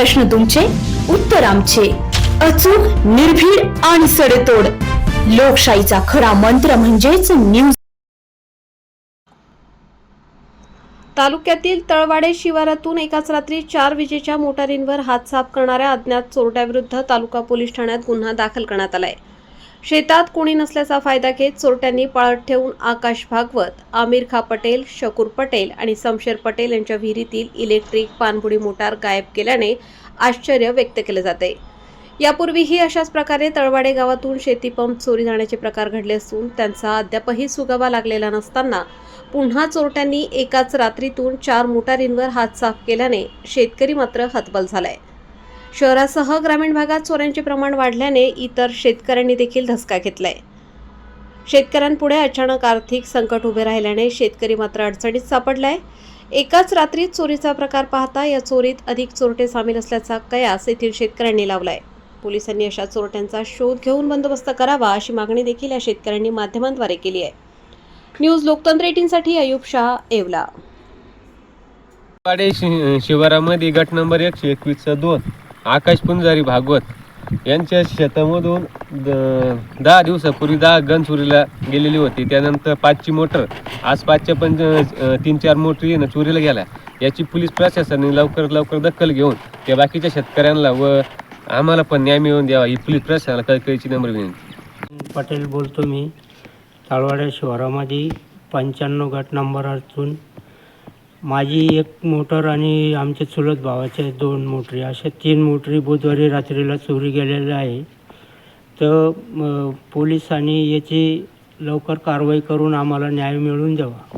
प्रश्न तुमचे उत्तर आमचे. अचूक निर्भीड आणि सडेतोड. लोकशाहीचा खरा मंत्र म्हणजेच न्यूज तालुक्यातील तळवाडे शिवारातून एकाच रात्री चार विजेच्या मोटारींवर हात साफ करणाऱ्या अज्ञात चोरट्याविरुद्ध तालुका पोलीस ठाण्यात गुन्हा दाखल करण्यात आलाय. शेतात कोणी नसल्याचा फायदा घेत चोरट्यांनी पाळत ठेवून आकाश भागवत आमिर खा पटेल शकूर पटेल आणि समशेर पटेल यांच्या विहिरीतील इलेक्ट्रिक पाणबुडी मोटार गायब केल्याने आश्चर्य व्यक्त केले जाते. यापूर्वीही अशाच प्रकारे तळवाडे गावातून शेतीपंप चोरी जाण्याचे प्रकार घडले असून त्यांचा अद्यापही सुगावा लागलेला नसताना पुन्हा चोरट्यांनी एकाच रात्रीतून चार मोटारींवर हात साफ केल्याने शेतकरी मात्र हतबल झालाय. शहरासह ग्रामीण भागात चोऱ्यांचे प्रमाण वाढल्याने इतर शेतकऱ्यांनी देखील धसका घेतलाय. शेतकऱ्यांपुढे अचानक आर्थिक संकट उभे राहिल्याने शेतकरी मात्र अडचणीत सापडलाय. एकाच रात्रीत चोरीचा प्रकार पाहता या चोरीत अधिक चोरटे सामील असल्याचा कयास येथील शेतकऱ्यांनी लावलाय. पोलिसांनी अशा चोरट्यांचा शोध घेऊन बंदोबस्त करावा अशी मागणी देखील या शेतकऱ्यांनी माध्यमांद्वारे केली आहे. न्यूज लोकतंत्र एटीनसाठी अयुब शाह येवला. शिवारामध्ये गट नंबर एकशे एकवीसचा दोन. आकाश पुंजारी भागवत यांच्या शेतामधून द- दहा दिवसापूर्वी दहा गन चोरीला गेलेली होती. त्यानंतर पाचची मोटर आज पाचच्या पण तीन चार मोटरी ना चोरीला गेल्या. याची पोलीस प्रशासनाने लवकर लवकर दखल घेऊन त्या बाकीच्या शेतकऱ्यांना व आम्हाला पण न्याय मिळवून द्यावा ही पोलीस प्रशासनाला कळकळीची नम्र विनंती. पटेल बोलतो मी ताळवाड्या शहरामध्ये पंच्याण्णव गट नंबर असून माझी एक मोटर आणि आमच्या चुलत भावाच्या दोन मोटरी अशा तीन मोटरी बुधवारी रात्रीला चोरी गेलेल्या आहे. तर पोलिसांनी याची लवकर कारवाई करून आम्हाला न्याय मिळवून द्यावा.